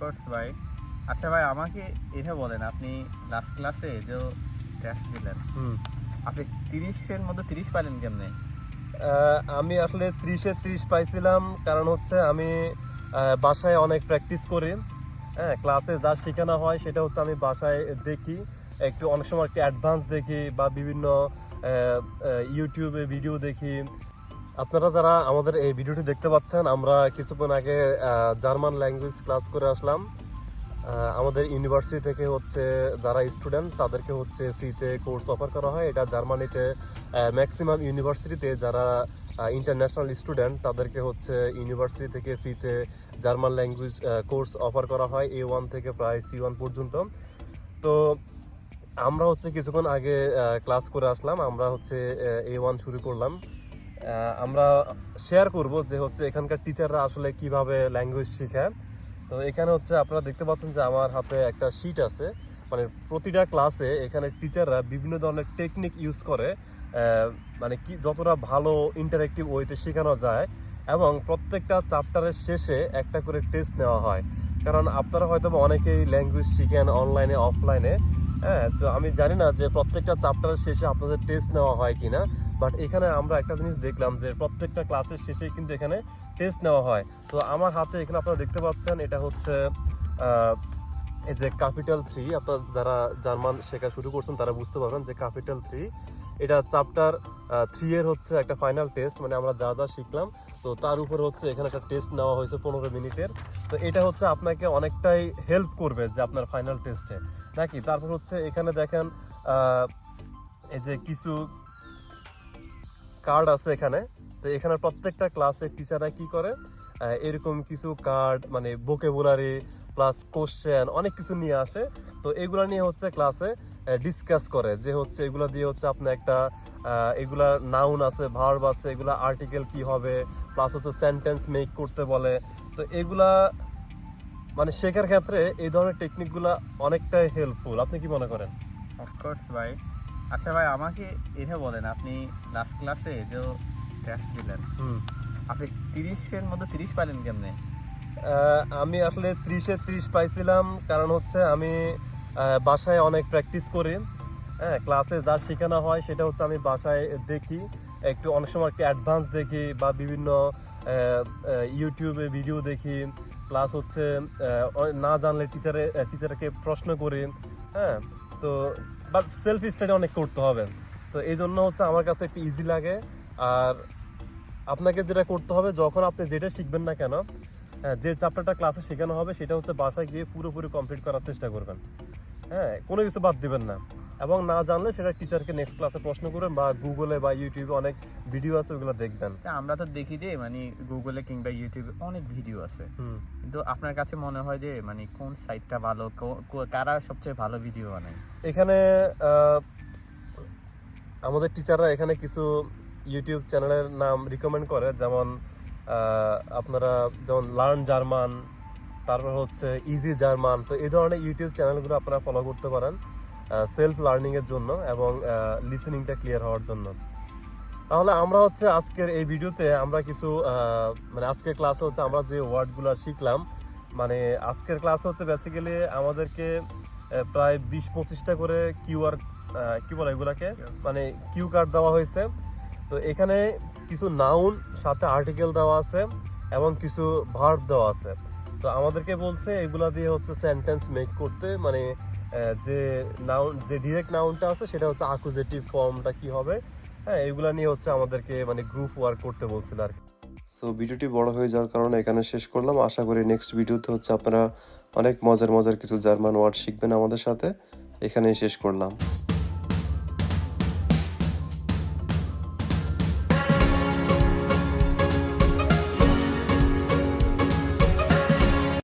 Of course ভাই। আচ্ছা ভাই আমাকে এটা বলেন আপনি লাস্ট ক্লাসে যে টেস্ট দিলেন হুম। আপনি তিরিশের মধ্যে তিরিশ পাইলেন কেমনে? আমি আসলে ত্রিশে ত্রিশ পাইছিলাম কারণ হচ্ছে আমি বাসায় অনেক প্র্যাকটিস করি। হ্যাঁ ক্লাসে যা শেখানো হয় সেটা হচ্ছে আমি বাসায় দেখি। একটু অনেক সময় একটু অ্যাডভান্স দেখি বা বিভিন্ন ইউটিউবে ভিডিও দেখি। আপনারা যারা আমাদের এই ভিডিওটি দেখতে পাচ্ছেন, আমরা কিছুক্ষণ আগে জার্মান ল্যাঙ্গুয়েজ ক্লাস করে আসলাম। আমাদের ইউনিভার্সিটি থেকে হচ্ছে যারা স্টুডেন্ট তাদেরকে হচ্ছে ফ্রিতে কোর্স অফার করা হয়। এটা জার্মানিতে ম্যাক্সিমাম ইউনিভার্সিটিতে যারা ইন্টারন্যাশনাল স্টুডেন্ট তাদেরকে হচ্ছে ইউনিভার্সিটি থেকে ফ্রিতে জার্মান ল্যাঙ্গুয়েজ কোর্স অফার করা হয় এ ওয়ান থেকে প্রায় সি ওয়ান পর্যন্ত। তো আমরা হচ্ছে কিছুক্ষণ আগে ক্লাস করে আসলাম। আমরা হচ্ছে এ ওয়ান শুরু করলাম। আমরা শেয়ার করব যে হচ্ছে এখানকার টিচাররা আসলে কীভাবে ল্যাঙ্গুয়েজ শেখায় তো এখানে হচ্ছে আপনারা দেখতে পাচ্ছেন যে আমার হাতে একটা শিট আছে। মানে প্রতিটা ক্লাসে এখানে টিচাররা বিভিন্ন ধরনের টেকনিক ইউজ করে মানে কি যতটা ভালো ইন্টারেক্টিভ ওয়েতে শেখানো যায় এবং প্রত্যেকটা চ্যাপ্টারের শেষে একটা করে টেস্ট নেওয়া হয়। কারণ আপনারা হয়তো অনেকেই ল্যাঙ্গুয়েজ শিখেন অনলাইনে অফলাইনে হ্যাঁ? তো আমি জানি না যে প্রত্যেকটা চ্যাপ্টারের শেষে আপনাদের টেস্ট নেওয়া হয় কিনা বাট এখানে আমরা একটা জিনিস দেখলাম যে প্রত্যেকটা ক্লাসের শেষে কিন্তু এখানে টেস্ট নেওয়া হয়। তো আমার হাতে এখানে আপনারা দেখতে পাচ্ছেন, এটা হচ্ছে এই যে ক্যাপিটাল থ্রি আপনার যারা জার্মান শেখা শুরু করছেন তারা বুঝতে পারবেন যে ক্যাপিটাল থ্রি এটা চ্যাপ্টার থ্রি এর হচ্ছে একটা ফাইনাল টেস্ট মানে আমরা যা যা শিখলাম তো তার উপর হচ্ছে এখানে একটা টেস্ট নেওয়া হয়েছে পনেরো মিনিটের। তো এটা হচ্ছে আপনাকে অনেকটাই হেল্প করবে যে আপনার ফাইনাল টেস্টে নাকি? তারপর হচ্ছে এখানে দেখেন এই যে কিছু কার্ড আছে এখানে। তো এখানে প্রত্যেকটা ক্লাসের টিচাররা কি করে? এরকম কিছু কার্ড মানে ভোকেবুলারি প্লাস কোশ্চেন অনেক কিছু নিয়ে আসে। তো এগুলা নিয়ে হচ্ছে ক্লাসে ডিসকাস করে যে হচ্ছে এগুলা দিয়ে হচ্ছে আপনি একটা এগুলা নাউন আছে ভার্ব আছে এগুলা আর্টিকেল কি হবে প্লাস হচ্ছে সেন্টেন্স মেক করতে বলে। তো এগুলা মানে শেখার ক্ষেত্রে এই ধরনের টেকনিকগুলা অনেকটাই হেল্পফুল আপনি কি মনে করেন? অফকোর্স ভাই। আচ্ছা ভাই আমাকে এটা বলেন আপনি লাস্ট ক্লাসে যে টেস্ট দিলেন হুম। আপনি তিরিশের মধ্যে তিরিশ পাইলেন কেমনে? আমি আসলে ত্রিশে ত্রিশ পাইছিলাম, কারণ হচ্ছে আমি বাসায় অনেক প্র্যাকটিস করি। হ্যাঁ ক্লাসে যা শেখানো হয় সেটা হচ্ছে আমি বাসায় দেখি, একটু অনেক সময় একটু অ্যাডভান্স দেখি বা বিভিন্ন ইউটিউবে ভিডিও দেখি। প্লাস হচ্ছে না জানলে টিচারে টিচারকে প্রশ্ন করি। হ্যাঁ তো বাট সেলফ স্টাডি অনেক করতে হবে। তো এই জন্য হচ্ছে আমার কাছে একটু ইজি লাগে। আর আপনাকে যেটা করতে হবে, যখন আপনি যেটা শিখবেন না কেন যে চ্যাপ্টারটা ক্লাসে শেখানো হবে সেটা হচ্ছে বাসায় গিয়ে পুরোপুরি কমপ্লিট করার চেষ্টা করবেন। হ্যাঁ কোনো কিছু বাদ দিবেন না। এবং না জানলে সেটা টিচারকে নেক্সট ক্লাসে প্রশ্ন করবেন বা গুগলে বা ইউটিউবে অনেক ভিডিও আছে ওগুলো দেখবেন। আমরা তো দেখি যে মানে গুগলে কিংবা ইউটিউবে অনেক ভিডিও আছে। হুম। কিন্তু আপনার কাছে মনে হয় যে মানে কোন সাইটটা ভালো কারা সবচেয়ে ভালো ভিডিও বানায়? এখানে আমাদের টিচাররা এখানে কিছু ইউটিউব চ্যানেলের নাম রিকমেন্ড করে যেমন আপনারা যেমন লার্ন জার্মান তারপর হচ্ছে ইজি জার্মান তো এই ধরনের ইউটিউব চ্যানেলগুলো আপনারা ফলো করতে পারেন সেলফ লার্নিংয়ের জন্য এবং লিসেনিংটা ক্লিয়ার হওয়ার জন্য। তাহলে আমরা হচ্ছে আজকের এই ভিডিওতে আমরা কিছু মানে আজকের ক্লাসে হচ্ছে আমরা যে ওয়ার্ডগুলো শিখলাম মানে আজকের ক্লাস হচ্ছে বেসিক্যালি আমাদেরকে প্রায় বিশ পঁচিশটা করে কিউআর কি বলে এগুলাকে? মানে কিউ কার্ড দেওয়া হয়েছে। তো এখানে কিছু নাউন সাথে আর্টিকেল দেওয়া আছে এবং কিছু ভার্ব দেওয়া আছে। তো আমাদেরকে বলছে এগুলা দিয়ে হচ্ছে সেন্টেন্স মেক করতে মানে যে নাউন যে ডিরেক্ট নাউনটা আছে সেটা হচ্ছে আকুজেটিভ ফর্মটা কি হবে? হ্যাঁ এগুলা নিয়ে হচ্ছে আমাদেরকে মানে গ্রুপ ওয়ার্ক করতে বলছিল আর কি। সো ভিডিওটি বড় হয়ে যাওয়ার কারণে এখানে শেষ করলাম। আশা করি নেক্সট ভিডিওতে হচ্ছে আপনারা অনেক মজার মজার কিছু জার্মান ওয়ার্ড শিখবেন আমাদের সাথে। এখানেই শেষ করলাম।